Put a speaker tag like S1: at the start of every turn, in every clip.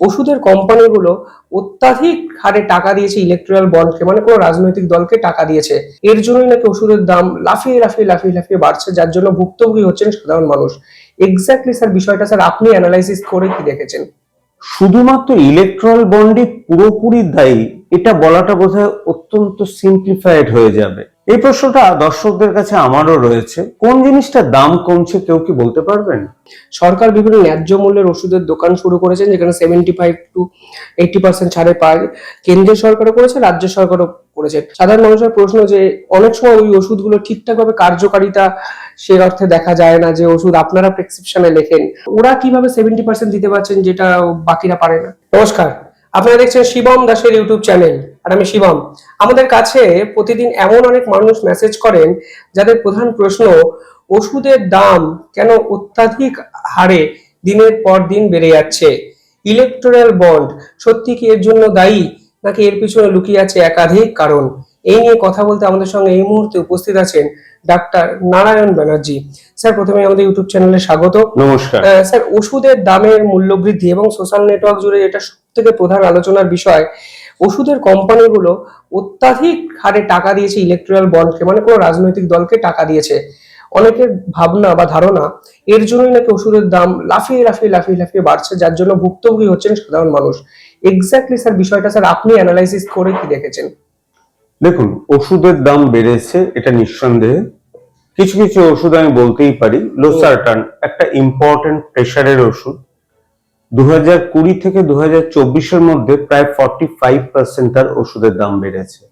S1: ওষুধের কোম্পানিগুলো অত্যাধিক হারে টাকা দিয়েছে ইলেকট্রাল বন্ডকে মানে কোনো রাজনৈতিক দলকে টাকা দিয়েছে। এর জন্যই নাকি ওষুধের দাম লাফিয়ে লাফিয়ে লাফিয়ে লাফিয়ে বাড়ছে, যার জন্য ভুক্তভোগী হচ্ছেন সাধারণ মানুষ। এক্স্যাক্টলি স্যার বিষয়টা স্যার আপনি অ্যানালাইসিস করে কি দেখেছেন?
S2: শুধুমাত্র ইলেকট্রাল বন্ডে পুরোপুরি দায়ী, এটা বলাটা বোধহয় অত্যন্ত সিম্পলিফাইড হয়ে যাবে। এই প্রশ্নটা দর্শকদের কাছে আমারও রয়েছে। কোন জিনিসটার দাম কমছে কেউ কি বলতে পারবেন?
S1: সরকার বিভিন্ন ন্যায্য মূল্যের ওষুধের দোকান শুরু করেছেন, যেখানে seventy five to eighty percent ছাড়ে পায়। কেন্দ্রীয় সরকারও করেছে, রাজ্য সরকারও করেছে। সাধারণ মানুষের প্রশ্ন যে, অনেক সময় ওই ওষুধগুলো ঠিকঠাকভাবে কার্যকারিতা সে অর্থে দেখা যায় না যে, ওষুধ আপনারা প্রেসক্রিপশনে লেখেন। ওরা কীভাবে সেভেন্টি পার্সেন্ট দিতে পারছেন, যেটা বাকিরা পারে না? নমস্কার, আপনারা দেখছেন শিবম দাসের ইউটিউব চ্যানেল আর আমি শিবম। আমাদের কাছে প্রতিদিন এমন অনেক মানুষ মেসেজ করেন যাদের প্রধান প্রশ্ন ওষুধের দাম কেন অত্যাধিক হারে দিনের পর দিন বেড়ে যাচ্ছে? ইলেকট্রাল বন্ড সত্যি কি এর জন্য দায়ী? নাকি এর পিছনে লুকিয়ে আছে একাধিক কারণ? এই নিয়ে কথা বলতে আমাদের সঙ্গে এই মুহূর্তে উপস্থিত আছেন ডাক্তার নারায়ণ ব্যানার্জি। স্যার প্রথমে আমাদের ইউটিউব চ্যানেলে স্বাগত।
S2: নমস্কার।
S1: স্যার ওষুধের দামের মূল্য বৃদ্ধি এবং সোশ্যাল নেটওয়ার্ক জুড়ে এটা সব থেকে প্রধান আলোচনার বিষয়। ওষুধের কোম্পানিগুলো অত্যাধিক হারে টাকা দিয়েছে ইলেকট্রাল বন্ডকে মানে কোনো রাজনৈতিক দলকে টাকা দিয়েছে। অনেকের ভাবনা বা ধারণা এর জন্যই নাকি ওষুধের দাম লাফিয়ে লাফিয়ে লাফিয়ে লাফিয়ে বাড়ছে, যার জন্য ভুক্তভোগী হচ্ছেন সাধারণ মানুষ। এক্স্যাক্টলি স্যার বিষয়টা স্যার আপনি অ্যানালাইসিস করে কি দেখেছেন?
S2: দেখুন, ওষুধের দাম বেড়েছে, এটা নিঃসন্দেহে। কিছু কিছু ওষুধ আমি বলতেই পারি। লোসার্টান একটা ইম্পর্টেন্ট প্রেশারের ওষুধ। দু হাজার কুড়ি থেকে দু চব্বিশের মধ্যে প্রায় ফর্টি ফাইভ পার্সেন্ট তার ওষুধের দাম বেড়েছে।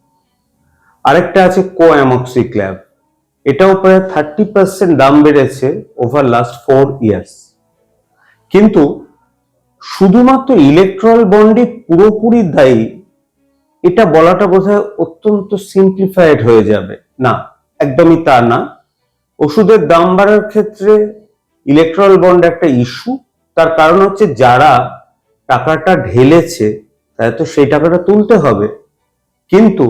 S2: আরেকটা আছে কোঅ্যামক্সিক্ল্যাব এটাও প্রায় থার্টি পার্সেন্ট দাম বেড়েছে ওভার লাস্ট ফোর ইয়ার্স কিন্তু শুধুমাত্র ইলেকট্রাল বন্ডে পুরোপুরি দায়ী, এটা বলাটা বোধহয় অত্যন্ত সিম্পলিফাইড হয়ে যাবে। না, একদমই তা না। ওষুধের দাম বাড়ার ক্ষেত্রে ইলেকট্রাল বন্ড একটা ইস্যু তার কারণ হচ্ছে যারা টাকাটা ঢেলেছে তাই তো সেই টাকাটা তুলতে হবে। কিন্তু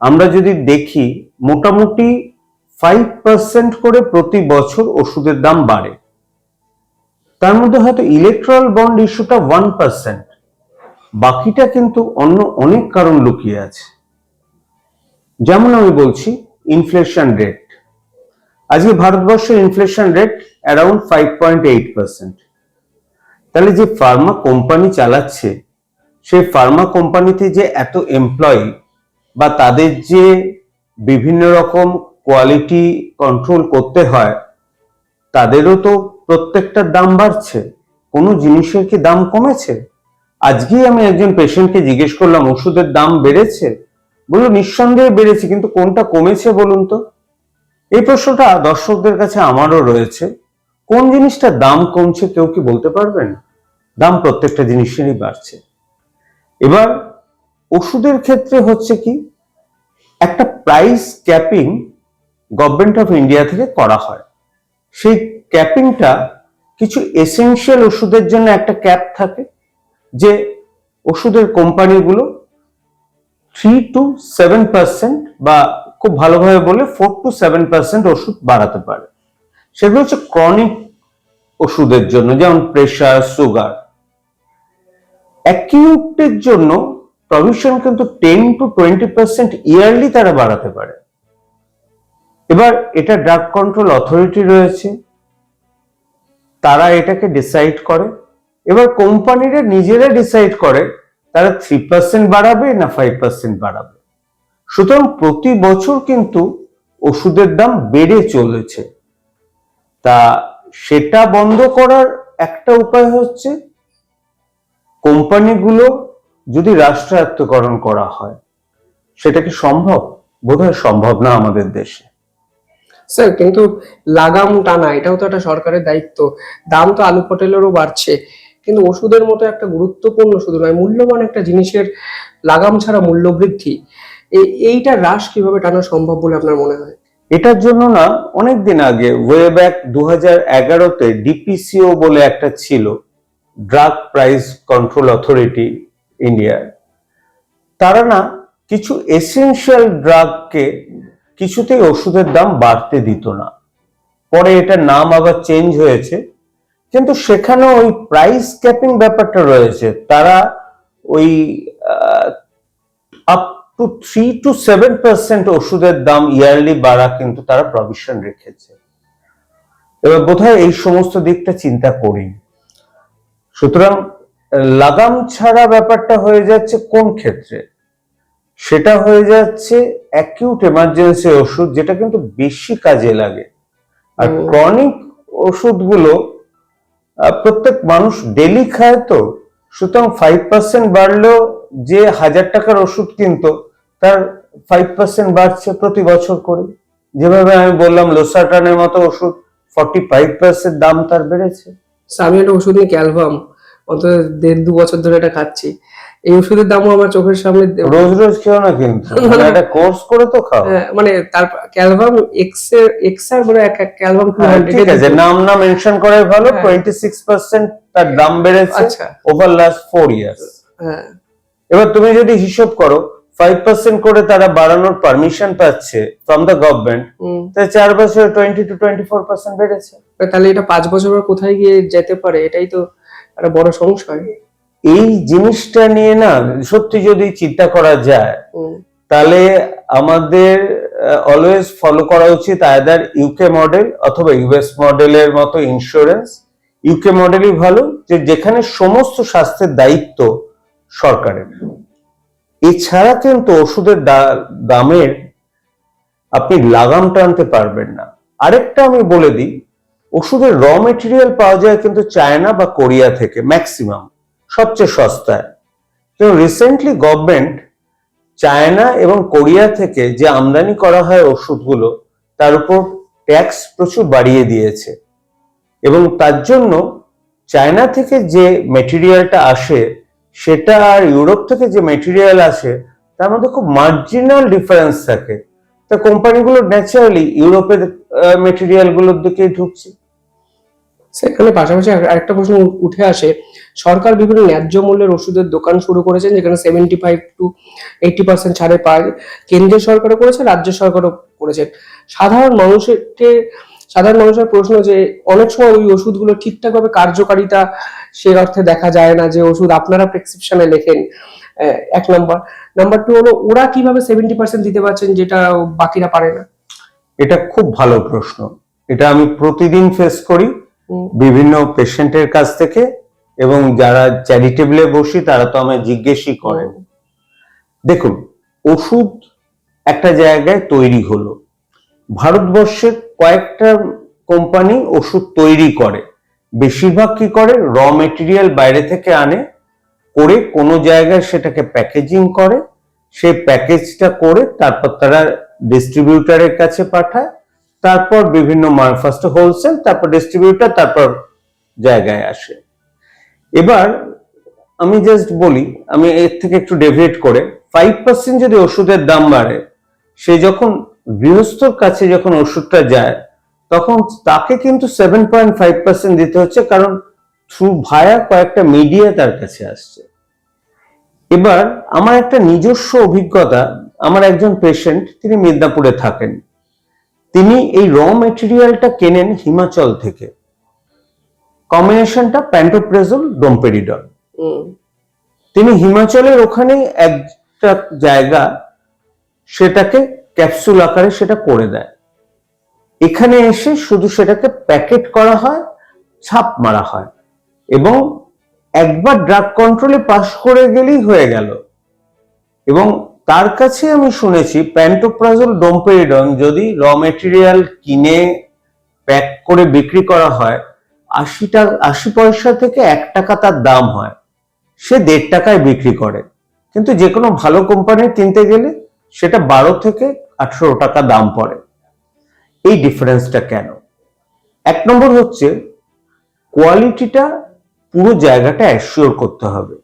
S2: আমরা যদি দেখি, মোটামুটি ফাইভ পার্সেন্ট করে প্রতি বছর ওষুধের দাম বাড়ে। তার মধ্যে হয়তো ইলেকট্রাল বন্ড ইস্যুটা ওয়ান পার্সেন্ট বাকিটা কিন্তু অন্য অনেক কারণ লুকিয়ে আছে। যেমন আমি বলছি ইনফ্লেশন রেট আজকে ভারতবর্ষের inflation rate around five point eight percent তাহলে যে ফার্মা কোম্পানি চালাচ্ছে, সেই ফার্মা কোম্পানিতে যে এত এমপ্লয়ি বা তাদের যে বিভিন্ন রকম কোয়ালিটি কন্ট্রোল করতে হয়, তাদেরও তো প্রত্যেকটার দাম বাড়ছে। কোনো জিনিসের কি দাম কমেছে? আজকেই আমি একজন পেশেন্টকে জিজ্ঞেস করলাম, ওষুধের দাম বেড়েছে? বলল, নিঃসন্দেহে বেড়েছে, কিন্তু কোনটা কমেছে বলুন তো? এই প্রশ্নটা দর্শকদের কাছে আমারও রয়েছে। কোন জিনিসটার দাম কমছে কেউ কি বলতে পারবেন? দাম প্রত্যেকটা জিনিসেরই বাড়ছে। এবার ওষুধের ক্ষেত্রে হচ্ছে কি, একটা price capping government of India থেকে করা হয়। সেই ক্যাপিংটা কিছু এসেনশিয়াল ওষুধের জন্য একটা ক্যাপ থাকে, যে ওষুধের কোম্পানিগুলো থ্রি টু সেভেন পার্সেন্ট বা খুব ভালোভাবে বলে ফোর টু সেভেন পার্সেন্ট ওষুধ বাড়াতে পারে। সেগুলো হচ্ছে ক্রনিক ওষুধের জন্য, যেমন প্রেশার সুগার অ্যাকিউটের জন্য প্রভিশন কিন্তু ten to twenty percent yearly তারা বাড়াতে পারে। এবার এটা ড্রাগ কন্ট্রোল অথরিটি রয়েছে, তারা এটাকে ডিসাইড করে। এবার কোম্পানিরা নিজেরা ডিসাইড করে তারা থ্রি পার্সেন্ট বাড়াবে না ফাইভ পার্সেন্ট বাড়াবে। সুতরাং প্রতি বছর কিন্তু ওষুধের দাম বেড়ে চলেছে। তা সেটা বন্ধ করার একটা উপায় হচ্ছে কোম্পানিগুলো যদি রাষ্ট্রায়ত্তকরণ করা হয়, সেটা কি সম্ভব? বোধহয় সম্ভব না আমাদের দেশে।
S1: স্যার, কিন্তু লাগাম টানা এটাও তো একটা সরকারের দায়িত্ব। দাম তো আলু পটেলেরও বাড়ছে। কিন্তু ওষুধের মতো একটা গুরুত্বপূর্ণ শুধু নয়, মূল্যবান একটা জিনিসের লাগাম ছাড়া মূল্য বৃদ্ধি এই- এইটা হ্রাস কীভাবে টানা সম্ভব বলে আপনার মনে হয়?
S2: এটার জন্য না অনেক দিন আগে ওয়ে ব্যাক দু হাজার এগারোতে ডিপিসিও বলে একটা ছিল ড্রাগ প্রাইস কন্ট্রোল অথরিটি ইন্ডিয়ার তারা না কিছু এসেনশিয়াল ড্রাগকে কিছুতেই ওষুধের দাম বাড়তে দিত না। পরে এটার নাম আবার চেঞ্জ হয়েছে। কিন্তু সেখানে ওই প্রাইস ক্যাপিং ব্যাপারটা রয়েছে। তারা ওই two three to seven percent ওষুধের দাম ইয়ারলি বাড়া কিন্তু তারা প্রভিশন রেখেছে। এবার বোধহয় এই সমস্ত দিকটা চিন্তা করি। সুতরাং লাগাম ছাড়া ব্যাপারটা হয়ে যাচ্ছে কোন ক্ষেত্রে? সেটা হয়ে যাচ্ছে অ্যাকিউট এমার্জেন্সি ওষুধ যেটা কিন্তু বেশি কাজে লাগে। আর। ক্রনিক ওষুধগুলো প্রত্যেক মানুষ ডেলি খায় তো সুতরাং ফাইভ পার্সেন্ট বাড়লেও যে হাজার টাকার ওষুধ কিনতো তার ফাইভ পার্সেন্ট বাড়ছে প্রতি বছর করে। যেভাবে আমি বললাম লোসাটানের মতো ওষুধ ফর্টি ফাইভ পার্সেন্ট দাম তার বেড়েছে।
S1: আমি একটা ওষুধ নিয়ে ক্যালভাম অন্তত দেড় দু বছর ধরে এটা খাচ্ছি। এই ওষুধের দামও আমার চোখের সামনে
S2: রোজ রোজ খেও না কিন্তু। মানে একটা কোর্স করে তো খাও।
S1: হ্যাঁ, মানে তার ক্যালভাম এক্সের এক্স আর বলে এক এক ক্যালভাম
S2: হ্যাঁ, ঠিক আছে নাম না মেনশন করাই ভালো
S1: হ্যাঁ।
S2: টোয়েন্টি সিক্স পার্সেন্ট তার দাম বেড়েছে
S1: আচ্ছা।
S2: ওভার লাস্ট ফোর ইয়ার্স
S1: হ্যাঁ।
S2: এবার তুমি যদি হিসাব করো ফাইভ পার্সেন্ট করে তারা বাড়ানোর পারমিশন পাচ্ছে ফ্রম দ্য গভর্নমেন্ট। তাহলে চার বছরে twenty to twenty four percent বেড়েছে
S1: তাহলে এটা পাঁচ বছর পর কোথায় গিয়ে যেতে পারে এটাই তো একটা বড় সংশয়।
S2: এই জিনিসটা নিয়ে না সত্যি যদি চিন্তা করা যায় তাহলে আমাদের অলওয়েজ ফলো করা উচিত আয়দার ইউকে মডেল অথবা ইউএস মডেলের মতো ইন্স্যুরেন্স ইউকে মডেলই ভালো যে যেখানে সমস্ত স্বাস্থ্যের দায়িত্ব সরকারের। এছাড়া কিন্তু ওষুধের দামের আপনি লাগাম টানতে পারবেন না। আরেকটা আমি বলে দিই, ওষুধের র মেটেরিয়াল পাওয়া যায় কিন্তু চায়না বা কোরিয়া থেকে ম্যাক্সিমাম সবচেয়ে সস্তায়। কিন্তু রিসেন্টলি গভর্নমেন্ট চায়না এবং কোরিয়া থেকে যে আমদানি করা হয় ওষুধগুলো, তার উপর ট্যাক্স প্রচুর বাড়িয়ে দিয়েছে। এবং তার জন্য চায়না থেকে যে মেটেরিয়ালটা আসে সেটা আর ইউরোপ থেকে যে মেটেরিয়াল আসে, তার মধ্যে খুব মার্জিনাল ডিফারেন্স থাকে। তা কোম্পানিগুলো ন্যাচারালি ইউরোপের মেটেরিয়ালগুলোর দিকেই ঢুকছে।
S1: সেখানে পাশাপাশি আর- আরেকটা প্রশ্ন উঠে আসে। সরকার বিভিন্ন ন্যায্য মূল্যের ওষুধের দোকান শুরু করেছেন, যেখানে seventy five to eighty percent ছাড়ে পায়। কেন্দ্রীয় সরকারও করেছে, রাজ্য সরকারও করেছে। সাধারণ মানুষের সাধারণ মানুষের প্রশ্ন যে অনেক সময় ওই ওষুধগুলো ঠিকঠাকভাবে কার্যকারিতা সে অর্থে দেখা যায় না যে ওষুধ আপনারা প্রেসক্রিপশনে লেখেন এক নম্বর নাম্বার টু হলো ওরা কীভাবে সেভেন্টি পার্সেন্ট দিতে পারছেন যেটা বাকিরা পারে না?
S2: এটা খুব ভালো প্রশ্ন। এটা আমি প্রতিদিন ফেস করি বিভিন্ন পেশেন্টের কাছ থেকে এবং যারা চ্যারিটেবলে বসি তারা তো আমায় জিজ্ঞেসই করেন দেখুন ওষুধ একটা জায়গায় তৈরি হলো। ভারতবর্ষের কয়েকটা কোম্পানি ওষুধ তৈরি করে। বেশিরভাগ কি করে? র মেটেরিয়াল বাইরে থেকে আনে, করে কোনো জায়গায় সেটাকে প্যাকেজিং করে। সেই প্যাকেজটা করে তারপর তারা ডিস্ট্রিবিউটারের কাছে পাঠায়। তারপর বিভিন্ন ফার্স্ট হোলসেল, তারপর ডিস্ট্রিবিউটার তারপর জায়গায় আসে। এবার আমি জাস্ট বলি, আমি এর থেকে একটু ডেভিয়েট করে। ফাইভ পার্সেন্ট যদি ওষুধের দাম বাড়ে, সে যখন গৃহস্থর কাছে যখন ওষুধটা যায় তখন তাকে কিন্তু সেভেন পয়েন্ট ফাইভ পার্সেন্ট দিতে হচ্ছে কারণ থ্রু ভায়া কয়েকটা মিডিয়া তার কাছে আসছে। এবার আমার একটা নিজস্ব অভিজ্ঞতা আমার একজন পেশেন্ট তিনি মেদিনীপুরে থাকেন। তিনি এই র মেটেরিয়ালটা কেনেন হিমাচল থেকে। কম্বিনেশনটা প্যান্টোপ্রেজল ডোমপেরিডল
S1: হুম,
S2: তিনি হিমাচলের ওখানে একটা জায়গা সেটাকে ক্যাপসুল আকারে সেটা করে দেয়। এখানে এসে শুধু সেটাকে প্যাকেট করা হয়, ছাপ মারা হয় এবং একবার ড্রাগ কন্ট্রোলে পাশ করে গেলেই হয়ে গেল। এবং তার কাছে আমি শুনেছি প্যান্টোপ্রাজল ডোমপেরিডন যদি র মেটেরিয়াল কিনে প্যাক করে বিক্রি করা হয়, আশি টাকা আশি পয়সা থেকে এক টাকা তার দাম হয়। সে দেড় টাকায় বিক্রি করে। কিন্তু যে কোনো ভালো কোম্পানির কিনতে গেলে সেটা বারো থেকে আঠারো টাকা দাম পড়ে। এই ডিফারেন্সটা কেন? এক নম্বর হচ্ছে কোয়ালিটিটা পুরো জায়গাটা অ্যাসিওর করতে হবে।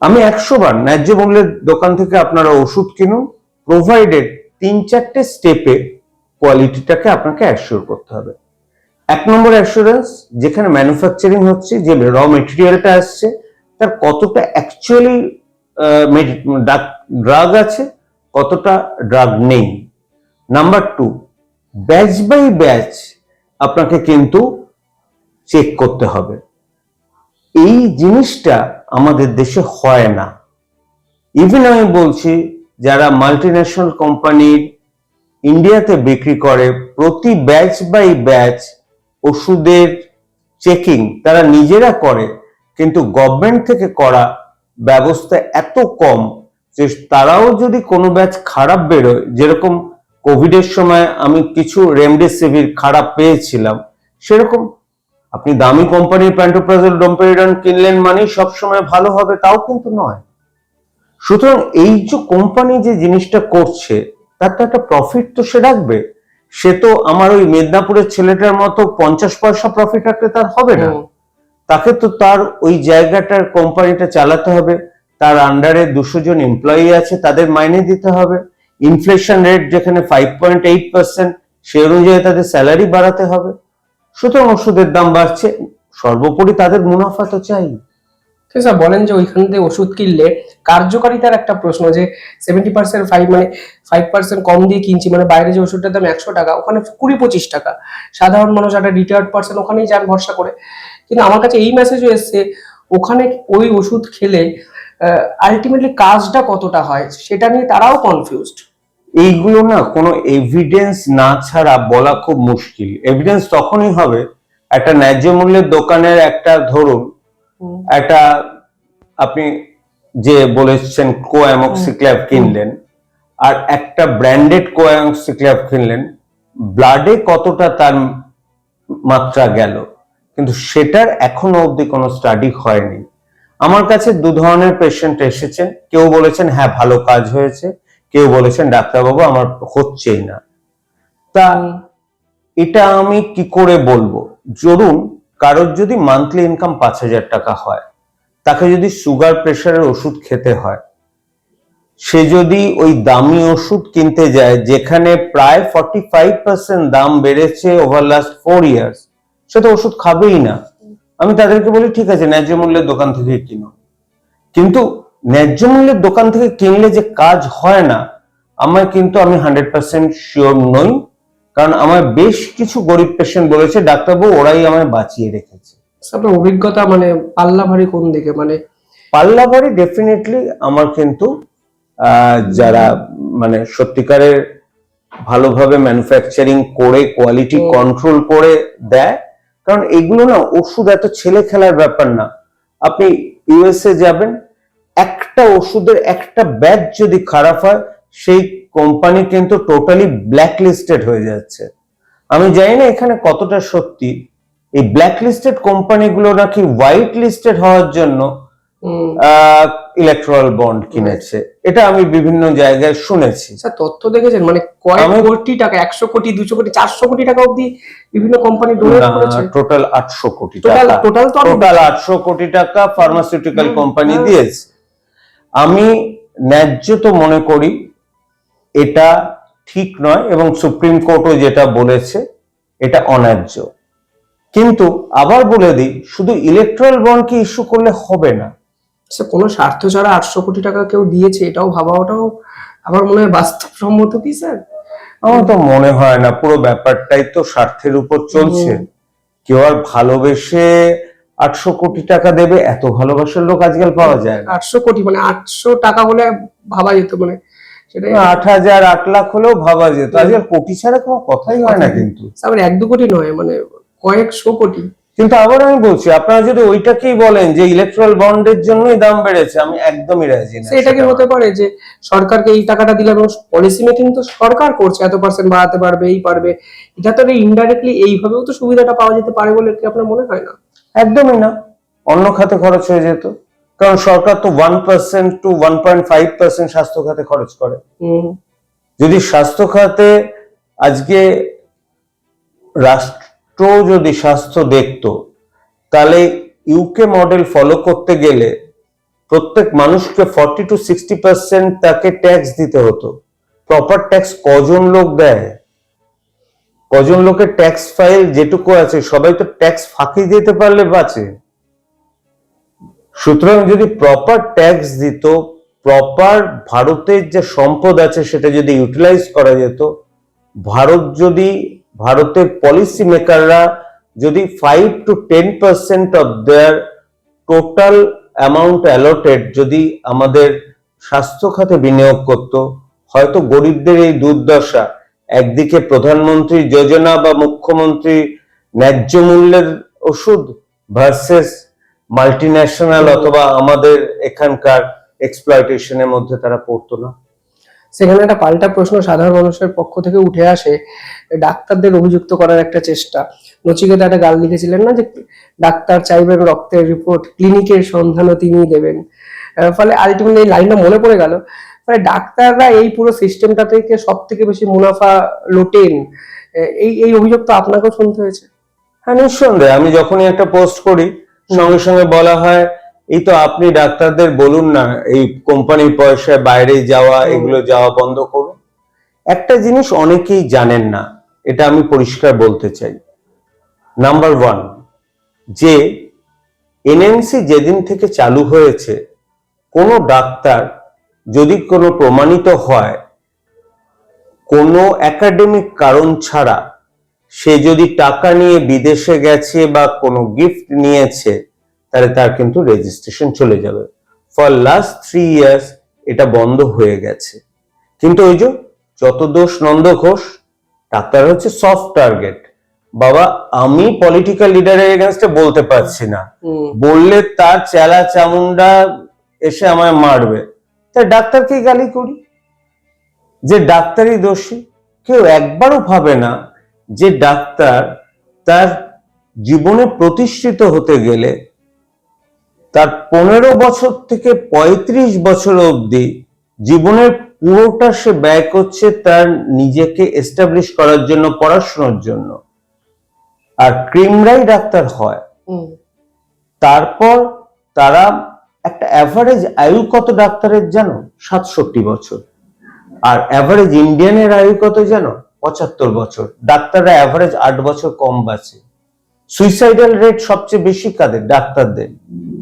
S2: আমি একশো বার ন্যায্য মূল্যের দোকান থেকে আপনারা ওষুধ কিনুন প্রোভাইডেড তিন চারটে স্টেপে কোয়ালিটিটাকে আপনাকে অ্যাসিওর করতে হবে। এক নম্বর অ্যাসুরেন্স যেখানে ম্যানুফ্যাকচারিং হচ্ছে, যে র মেটেরিয়ালটা আসছে, তার কতটা অ্যাকচুয়ালি ড্রাগ আছে কতটা ড্রাগ নেই? Number two batch by batch আপনাকে কিন্তু চেক করতে হবে। এই জিনিসটা আমাদের দেশে হয় না। ইভেন আমি বলছি, যারা মাল্টি ন্যাশনাল কোম্পানির ইন্ডিয়াতে বিক্রি করে, প্রতি ব্যাচ বাই ব্যাচ ওষুধের চেকিং তারা নিজেরা করে, কিন্তু গভর্নমেন্ট থেকে করা ব্যবস্থা এত কম যে তারাও যদি কোনো ব্যাচ খারাপ বেরোয় যেরকম কোভিডের সময় আমি কিছু রেমডেসিভির খারাপ পেয়েছিলাম সেরকম আপনি দামি কোম্পানির প্যান্টোপ্রাজল ডোম্পেরিডন কিনলেন মানে সবসময় ভালো হবে তাও কিন্তু নয়। সুতরাং এই যে কোম্পানি যে জিনিসটা করছে তার তো একটা প্রফিট তো সে রাখবে। সে তো আমার ওই মেদিনীপুরের ছেলেটার মতো পঞ্চাশ পয়সা প্রফিট রাখলে তার হবে না। তাকে তো তার ওই জায়গাটার কোম্পানিটা চালাতে হবে। তার আন্ডারে দুশো জন এমপ্লয়ি আছে, তাদের মাইনে দিতে হবে। ইনফ্লেশন রেট যেখানে ফাইভ পয়েন্ট এইট পার্সেন্ট সে অনুযায়ী তাদের স্যালারি বাড়াতে হবে। সুতরাং ওষুধের দাম বাড়ছে, সর্বোপরি তাদের মুনাফা তো চাই।
S1: ঠিক স্যার, বলেন যে ওইখান থেকে ওষুধ কিনলে কার্যকারিতার একটা প্রশ্ন যে সেভেন্টি পার্সেন্ট ফাইভ মানে ফাইভ পার্সেন্ট কম দিয়ে কিনছি মানে বাইরে যে ওষুধটার দাম একশো টাকা, ওখানে কুড়ি পঁচিশ টাকা। সাধারণ মানুষ একটা রিটায়ার্ড পার্সন ওখানেই যান ভরসা করে। কিন্তু আমার কাছে এই মেসেজও এসছে, ওখানে ওই ওষুধ খেলে আলটিমেটলি কাজটা কতটা হয় সেটা নিয়ে তারাও কনফিউজড
S2: এইগুলো না কোনো এভিডেন্স না ছাড়া বলা খুব মুশকিল। এভিডেন্স তখনই হবে একটা ন্যায্য মূল্যের দোকানের একটা ধরুন একটা আপনি যে বলেছেন কোঅ্যামক্সিক্ল্যাব কিনলেন আর একটা ব্র্যান্ডেড কোঅ্যামক্সিক্ল্যাব কিনলেন ব্লাডে কতটা তার মাত্রা গেল? কিন্তু সেটার এখনও অবধি কোনো স্টাডি হয়নি। আমার কাছে দু ধরনের পেশেন্ট এসেছেন কেউ বলেছেন হ্যাঁ ভালো কাজ হয়েছে। কেউ বলেছেন ডাক্তারবাবু আমার হচ্ছেই না। তা এটা আমি কি করে বলব? ধরুন কারোর যদি মান্থলি ইনকাম পাঁচ হাজার টাকা হয় তাকে যদি সুগার প্রেশারের ওষুধ খেতে হয় সে যদি ওই দামি ওষুধ কিনতে যায় যেখানে প্রায় ফর্টি ফাইভ পার্সেন্ট দাম বেড়েছে ওভার লাস্ট ফোর ইয়ার্স সে তো ওষুধ খাবেই না। আমি তাদেরকে বলি ঠিক আছে ন্যায্য মূল্যের দোকান থেকে কিনো। কিন্তু ন্যায্য মূল্যের দোকান থেকে কিনলে যে কাজ হয় না আমার কিন্তু আমি হান্ড্রেড পার্সেন্ট শিওর নই। কারণ আমার বেশ কিছু গরিব পেশেন্ট বলেছে ডাক্তারবাবু ওরাই আমায় বাঁচিয়ে রেখেছে।
S1: আপনার অভিজ্ঞতা মানে পাল্লা ভারী কোন দিকে? মানে
S2: পাল্লাবাড়ি ডেফিনেটলি আমার কিন্তু আহ, যারা মানে সত্যিকারের ভালোভাবে ম্যানুফ্যাকচারিং করে কোয়ালিটি কন্ট্রোল করে দেয় কারণ এগুলো না ওষুধ, এত ছেলে খেলার ব্যাপার না। আপনি ইউএসএ যাবেন, একটা ওষুধের একটা ব্যাচ যদি খারাপ হয়, সেই কোম্পানি কিন্তু টোটালি ব্ল্যাক লিস্টেড হয়ে যাচ্ছে। আমি জানি না এখানে কতটা সত্যি। এই ব্ল্যাক লিস্টেড কোম্পানিগুলো নাকি হোয়াইট লিস্টেড হওয়ার জন্য ইলেকট্রাল বন্ড কিনেছে। এটা আমি বিভিন্ন জায়গায় শুনেছি।
S1: স্যার তথ্য দেখেছেন? মানে কয়েক কোটি টাকা একশো কোটি দুশো কোটি চারশো কোটি টাকা অবধি বিভিন্ন কোম্পানি ডোনেট করেছে?
S2: টোটাল আটশো কোটি
S1: টোটাল
S2: টাকা।
S1: টোটাল
S2: টোটাল আটশো কোটি টাকা ফার্মাসিউটিক্যাল কোম্পানি। দিয়েছে। আমি ন্যায্য তো মনে করি এটা ঠিক নয় এবং সুপ্রিম কোর্টও যেটা বলেছে এটা অন্যায্য। কিন্তু আবার বলে দিই শুধু ইলেকট্রাল বন্ডকে ইস্যু করলে হবে না।
S1: সে কোনো স্বার্থ ছাড়া আটশো কোটি টাকা কেউ দিয়েছে এটাও ভাবা ওটাও আমার মনে হয় বাস্তবসম্মত কি স্যার?
S2: আমার তো মনে হয় না পুরো ব্যাপারটাই তো স্বার্থের উপর চলছে। কেউ আর ভালোবেসে আটশো কোটি টাকা দেবে এত ভালোবাসার লোক আজকাল পাওয়া যায়
S1: আটশো কোটি মানে আটশো টাকা হলে ভাবা যেত মানে সেটাই।
S2: আট হাজার আট লাখ হলেও ভাবা যেত। আজকাল কোটি ছাড়া কোনো কথাই হয় না কিন্তু।
S1: এক দু কোটি নয় মানে কয়েকশো কোটি।
S2: কিন্তু আবার আমি বলছি আপনারা যদি ওইটাকেই বলেন যে ইলেকট্রাল বন্ডের জন্যই দাম বেড়েছে আমি একদমই রাজি না
S1: সেটা কি হতে পারে যে সরকারকে এই টাকাটা দিলাম এবং পলিসি মেকিং তো সরকার করছে এত পার্সেন্ট বাড়াতে পারবে এই পারবে এটা তো ইনডাইরেক্টলি এইভাবেও তো সুবিধাটা পাওয়া যেতে পারে বলে কি আপনার মনে হয় না?
S2: একদমই না অন্য খাতে খরচ হয়ে যেত কারণ সরকার তো one percent two one point five percent স্বাস্থ্য খাতে খরচ করে।
S1: হুম।
S2: যদি স্বাস্থ্য খাতে আজকে রাষ্ট্র যদি স্বাস্থ্য দেখতো, তাহলে ইউকে মডেল ফলো করতে গেলে প্রত্যেক মানুষকে ফর্টি টু সিক্সটি পার্সেন্ট তাকে ট্যাক্স দিতে হতো। প্রপার ট্যাক্স কজন লোক দেয়? কজন লোকের ট্যাক্স ফাইল যেটুকু আছে, সবাই তো ট্যাক্স ফাঁকি দিতে পারলে বাঁচে। সুতরাং যদি প্রপার ট্যাক্স দিত প্রপার ভারতের যে সম্পদ আছে, সেটা যদি ইউটিলাইজ করা যেত, ভারত যদি ভারতের পলিসি মেকাররা যদি five to ten percent of their total amount allotted যদি আমাদের স্বাস্থ্য খাতে বিনিয়োগ করত, হয়তো গরিবদের এই দুর্দশা। একদিকে প্রধানমন্ত্রী যোজনা বা মুখ্যমন্ত্রী ন্যায্য মূল্যের ওষুধ ভার্সেস মাল্টি ন্যাশনাল অথবা আমাদের এখানকার এক্সপ্লয়টেশনের মধ্যে তারা পড়তো না।
S1: সেখানে একটা পাল্টা প্রশ্ন সাধারণ মানুষের পক্ষ থেকে উঠে আসে, ডাক্তারদের অভিযুক্ত করার একটা চেষ্টা। নচিকেতা একটা গাল লিখেছিলেন না যে, ডাক্তার চাইবেন রক্তের রিপোর্ট, ক্লিনিকের সন্ধানও তিনিই দেবেন। ফলে আলটিমেটলি এই লাইনটা মনে পড়ে গেল। ফলে ডাক্তাররা এই পুরো সিস্টেমটা থেকে সব থেকে বেশি মুনাফা লোটেন। এই এই অভিযোগ তো আপনাকেও শুনতে হয়েছে।
S2: হ্যাঁ নিঃসন্দেহে। আমি যখনই একটা পোস্ট করি, সঙ্গে সঙ্গে বলা হয় এই তো আপনি ডাক্তারদের বলুন না এই কোম্পানির পয়সায় বাইরে যাওয়া এগুলো যাওয়া বন্ধ করুন। একটা জিনিস অনেকেই জানেন না এটা আমি পরিষ্কার বলতে চাই। নাম্বার ওয়ান যে এনএমসি যেদিন থেকে চালু হয়েছে কোনো ডাক্তার যদি কোনো প্রমাণিত হয় কোনো একাডেমিক কারণ ছাড়া সে যদি টাকা নিয়ে বিদেশে গেছে বা কোনো গিফট নিয়েছে তাহলে তার কিন্তু রেজিস্ট্রেশন চলে যাবে। ফর লাস্ট থ্রি ইয়ার্স এটা বন্ধ হয়ে গেছে। কিন্তু ওই যে যত দোষ নন্দ ঘোষ ডাক্তার হচ্ছে সফট টার্গেট বাবা আমি পলিটিক্যাল লিডারের এগেনস্টে বলতে পারছি না। বললে তার চেলা চামুন্ডা এসে আমায় মারবে। তাই ডাক্তারকে গালি করি? যে ডাক্তারই দোষী কেউ একবারও ভাবে না যে ডাক্তার তার জীবনে প্রতিষ্ঠিত হতে গেলে তার পনেরো বছর থেকে ৩৫ বছর অবধি জীবনের পুরোটা সে ব্যয় করছে তার নিজেকে এস্টাবলিশ করার জন্য পড়াশোনার জন্য। আর ক্রিমরাই ডাক্তার হয়। তারপর তারা একটা অ্যাভারেজ আয়ু কত ডাক্তারের জানো? সাতষট্টি বছর। আর অ্যাভারেজ ইন্ডিয়ানের আয়ু কত জানো? পঁচাত্তর বছর। ডাক্তাররা অ্যাভারেজ আট বছর কম বাঁচে। সুইসাইডাল রেট সবচেয়ে বেশি কাদের? ডাক্তারদের।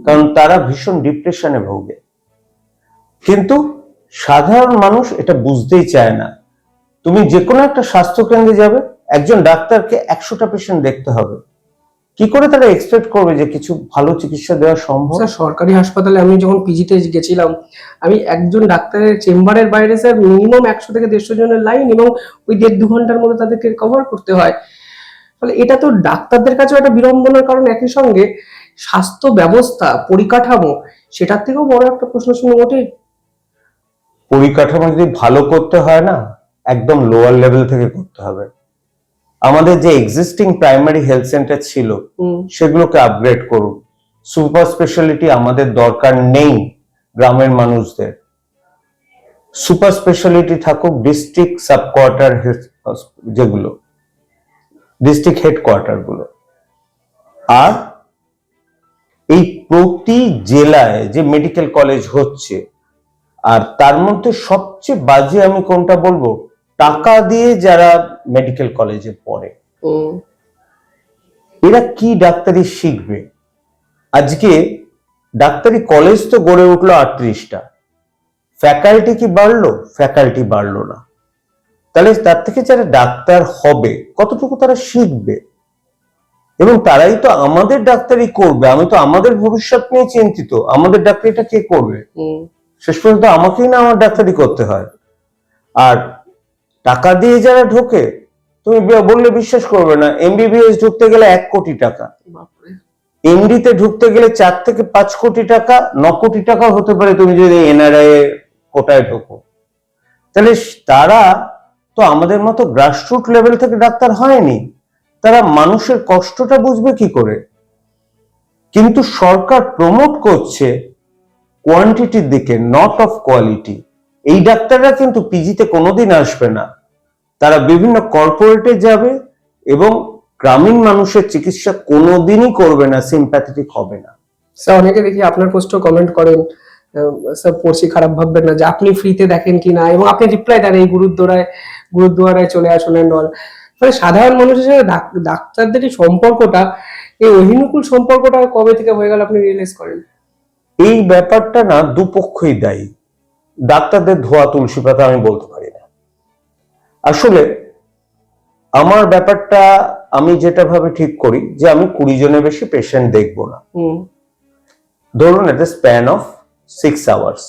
S2: কারণ তারা ভীষণ ডিপ্রেশনে ভোগে। কিন্তু সাধারণ মানুষ এটা বুঝতেই চায় না। তুমি যে কোনো একটা স্বাস্থ্য কেন্দ্রে যাবে, একজন ডাক্তারকে একশোটা পেশেন্ট দেখতে হবে। কি করে তারা এক্সপেক্ট করবে যে কিছু ভালো চিকিৎসা দেওয়া সম্ভব?
S1: স্যার, সরকারি হাসপাতালে আমি যখন পিজিতে গেছিলাম, আমি একজন ডাক্তারের চেম্বারের বাইরে স্যার মিনিমাম একশো থেকে দেড়শো জনের লাইন এবং ওই দেড় দু ঘণ্টার মধ্যে তাদেরকে কভার করতে হয়। ফলে এটা তো ডাক্তারদের কাছেও একটা বিড়ম্বনার কারণ একই সঙ্গে। স্বাস্থ্য ব্যবস্থা পরিকাঠামো সেটার থেকেও বড় একটা প্রশ্ন শুনে ওঠে।
S2: পরিকাঠামো যদি ভালো করতে হয় না একদম লোয়ার লেভেল থেকে করতে হবে। আমাদের যে এক্সিস্টিং প্রাইমারি হেলথ সেন্টার ছিল সেগুলোকে আপগ্রেড করুন। সুপার স্পেশালিটি আমাদের দরকার নেই গ্রামের মানুষদের। সুপার স্পেশালিটি থাকুক ডিস্ট্রিক্ট সাব সাবকোয়ার্টার যেগুলো ডিস্ট্রিক্ট হেডকোয়ার্টারগুলো। আর এই প্রতি জেলায় যে মেডিকেল কলেজ হচ্ছে আর তার মধ্যে সবচেয়ে বাজে আমি কোনটা বলব? টাকা দিয়ে যারা মেডিকেল কলেজে পড়ে এরা কি ডাক্তারি শিখবে? আজকে ডাক্তারি কলেজ তো গড়ে উঠল আটত্রিশটা। ফ্যাকাল্টি কি বাড়লো? ফ্যাকাল্টি বাড়লো না। তাহলে তার থেকে যারা ডাক্তার হবে কতটুকু তারা শিখবে? এবং তারাই তো আমাদের ডাক্তারি করবে আমি তো আমাদের ভবিষ্যৎ নিয়ে চিন্তিত আমাদের ডাক্তারিটা কে করবে? শেষ পর্যন্ত আমাকেই না আমার ডাক্তারি করতে হয়। আর টাকা দিয়ে যারা ঢোকে তুমি বললে বিশ্বাস করবে না এমবিবিএস ঢুকতে গেলে এক কোটি টাকা। এমডিতে ঢুকতে গেলে চার থেকে পাঁচ কোটি টাকা ন কোটি টাকা হতে পারে তুমি যদি এনআরআই কোটায় ঢোকো। তাহলে তারা তো আমাদের মতো গ্রাসরুট লেভেল থেকে ডাক্তার হয়নি। তারা মানুষের কষ্টটা বুঝবে কি করে? কিন্তু সরকার প্রমোট করছে কোয়ান্টিটির দিকে নট অফ কোয়ালিটি এই ডাক্তাররা কিন্তু পিজিতে কোনোদিন আসবে না। তারা বিভিন্ন কর্পোরেটে যাবে এবং গ্রামীণ মানুষের চিকিৎসা কোনোদিনই করবে না সিম্প্যাথেটিক হবে না।
S1: স্যার, অনেকে দেখি আপনার পোস্টও কমেন্ট করেন স্যার, পড়ছি খারাপ ভাববেন না, যে আপনি ফ্রিতে দেখেন কি না? এবং আপনি রিপ্লাই দেন এই গুরুদ্বারায় গুরুদ্বারায় চলে and all মানে সাধারণ মানুষের সাথে ডাক্তারদের এই সম্পর্কটা এই অহিনুকুল সম্পর্কটা কবে থেকে হয়ে গেল আপনি রিয়েলাইজ করেন?
S2: এই ব্যাপারটা না দুপক্ষই দায়ী। ডাক্তারদের ধোয়া তুলসী পাতা আমি বলতে পারি না। আসলে আমার ব্যাপারটা আমি যেটা ভাবে ঠিক করি যে আমি কুড়ি জনের বেশি পেশেন্ট দেখব না।
S1: হুম।
S2: ধরুন এটা স্প্যান অফ সিক্স আওয়ার্স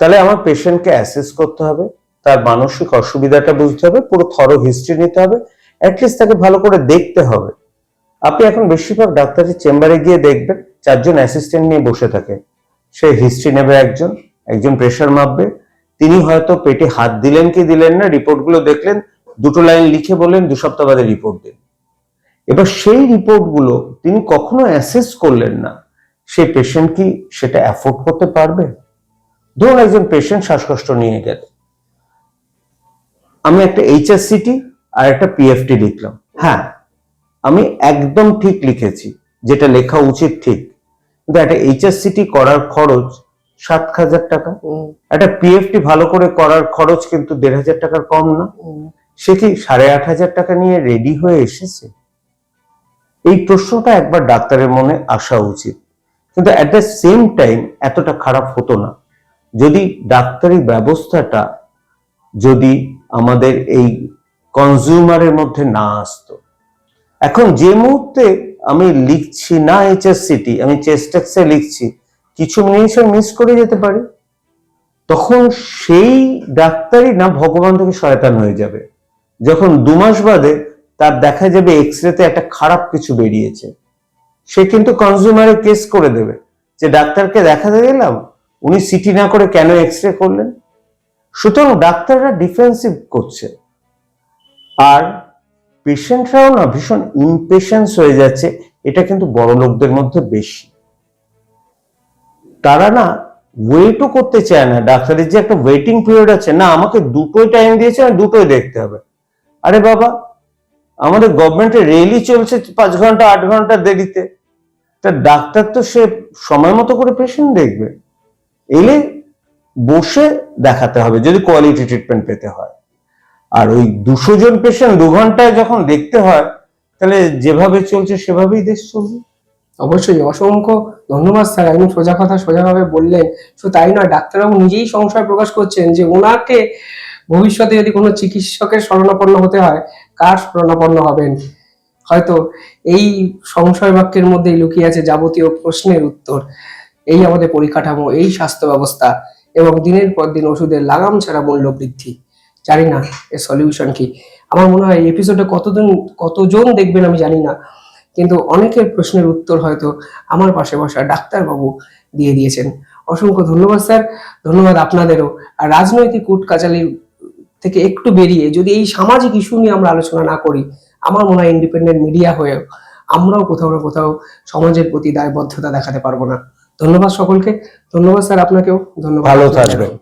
S2: তাহলে আমার পেশেন্টকে অ্যাসেস করতে হবে। তার মানসিক অসুবিধাটা বুঝতে হবে, পুরো থরো হিস্ট্রি নিতে হবে অ্যাটলিস্ট তাকে ভালো করে দেখতে হবে। আপনি এখন বেশিরভাগ ডাক্তারের চেম্বারে গিয়ে দেখবেন, চারজন অ্যাসিস্ট্যান্ট নিয়ে বসে থাকে। সে হিস্ট্রি নেবে একজন একজন প্রেশার মাপবে। তিনি হয়তো পেটে হাত দিলেন কি দিলেন না রিপোর্টগুলো দেখলেন, দুটো লাইন লিখে বললেন, দু সপ্তাহ বাদে রিপোর্ট দিন। এবার সেই রিপোর্টগুলো তিনি কখনো অ্যাসেস করলেন না। সেই পেশেন্ট কি সেটা অ্যাফোর্ড করতে পারবে? ধরুন একজন পেশেন্ট শ্বাসকষ্ট নিয়ে গেল আমি একটা এইচএসসিটি আর একটা পিএফটি লিখলাম। হ্যাঁ আমি একদম ঠিক লিখেছি যেটা লেখা উচিত ঠিক। কিন্তু একটা এইচএসসিটি করার খরচ সাত হাজার টাকা একটা পিএফটি ভালো করে করার খরচ কিন্তু দেড় হাজার টাকার কম না। সে কি সাড়ে আট হাজার টাকা নিয়ে রেডি হয়ে এসেছে? এই প্রশ্নটা একবার ডাক্তারের মনে আসা উচিত। কিন্তু অ্যাট দ্য সেম টাইম এতটা খারাপ হতো না। যদি ডাক্তারি ব্যবস্থাটা যদি আমাদের এই কনজিউমারের মধ্যে না আসতো। এখন যে মুহূর্তে আমি লিখছি না এইচএসসিটি আমি চেস্টেক্সে লিখছি, কিছু জিনিস মিস করে যেতে পারি। তখন সেই ডাক্তারই না ভগবান থেকে শয়তান হয়ে যাবে। যখন দু মাস বাদে তার দেখা যাবে এক্স রেতে একটা খারাপ কিছু বেরিয়েছে। সে কিন্তু কনজিউমারে কেস করে দেবে। যে ডাক্তারকে দেখাতে গেলাম, উনি সিটি না করে কেন এক্স রে করলেন? সুতরাং ডাক্তাররা ডিফেন্সিভ করছে। আর পেশেন্টরাও না ভীষণ ইমপেশেন্স হয়ে যাচ্ছে, এটা কিন্তু বড় লোকদের মধ্যে বেশি। তারা না ওয়েটও করতে চায় না। ডাক্তারের যে একটা ওয়েটিং পিরিয়ড আছে, না, আমাকে দুটোই টাইম দিয়েছে আর দুটোই দেখতে হবে। আরে বাবা, আমাদের গভর্নমেন্টের রেলই চলছে পাঁচ ঘণ্টা, আট ঘণ্টা দেরিতে। তা ডাক্তার তো সে সময় মতো করে পেশেন্ট দেখবে। এলে বসে দেখাতে হবে যদি কোয়ালিটি ট্রিটমেন্ট পেতে হয়। আর ওই দুশো জন পেশেন্ট দু ঘন্টায় যখন দেখতে হয়, তাহলে যেভাবে চলছে সেভাবেই দেশ চলবে।
S1: অবশ্যই, অসংখ্য ধন্যবাদ স্যার। একদম সোজা কথা সোজাভাবে বললেন। শুধু তাই নয়, ডাক্তারবাবু নিজেই সংশয় প্রকাশ করছেন যে ওনাকে ভবিষ্যতে যদি কোনো চিকিৎসকের শরণাপন্ন হতে হয়, কার শরণাপন্ন হবেন? হয়তো এই সংশয় বাক্যের মধ্যেই লুকিয়ে আছে যাবতীয় প্রশ্নের উত্তর। এই আমাদের পরিকাঠামো, এই স্বাস্থ্য ব্যবস্থা। এবং দিনের পর দিন ওষুধের লাগাম ছাড়া মূল্য বৃদ্ধি। জানি না এর সলিউশন কি। আমার মনে হয় এপিসোডে কতদিন কতজন দেখবেন আমি জানি না। কিন্তু অনেকের প্রশ্নের উত্তর হয়তো আমার পাশে বসা ডাক্তারবাবু দিয়ে দিয়েছেন। অসংখ্য ধন্যবাদ, স্যার। ধন্যবাদ আপনাদেরও। আর রাজনৈতিক কুট কাচালির থেকে একটু বেরিয়ে যদি এই সামাজিক ইস্যু নিয়ে আমরা আলোচনা না করি, আমার মনে হয় ইন্ডিপেন্ডেন্ট মিডিয়া হয়েও আমরাও কোথাও না কোথাও সমাজের প্রতি দায়বদ্ধতা দেখাতে পারব না। ধন্যবাদ সকলকে ধন্যবাদ স্যার আপনাকেও ধন্যবাদ
S2: ভালো। থাকবেন